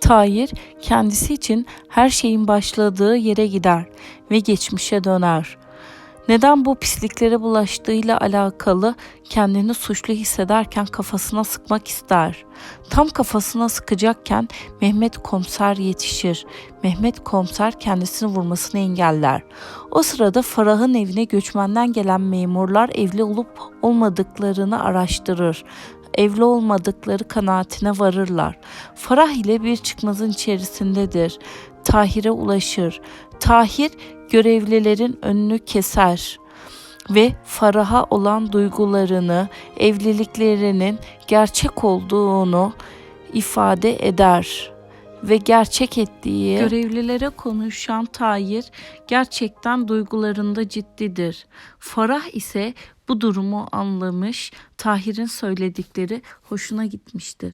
Tahir kendisi için her şeyin başladığı yere gider ve geçmişe döner. Neden bu pisliklere bulaştığıyla alakalı kendini suçlu hissederken kafasına sıkmak ister. Tam kafasına sıkacakken Mehmet komiser yetişir. Mehmet komiser kendisini vurmasını engeller. O sırada Farah'ın evine göçmenden gelen memurlar evli olup olmadıklarını araştırır. Evli olmadıkları kanaatine varırlar. Farah ile bir çıkmazın içerisindedir. Tahir'e ulaşır. Tahir görevlilerin önünü keser ve Farah'a olan duygularını, evliliklerinin gerçek olduğunu ifade eder ve gerçek ettiği görevlilere konuşan Tahir gerçekten duygularında ciddidir. Farah ise bu durumu anlamış, Tahir'in söyledikleri hoşuna gitmiştir.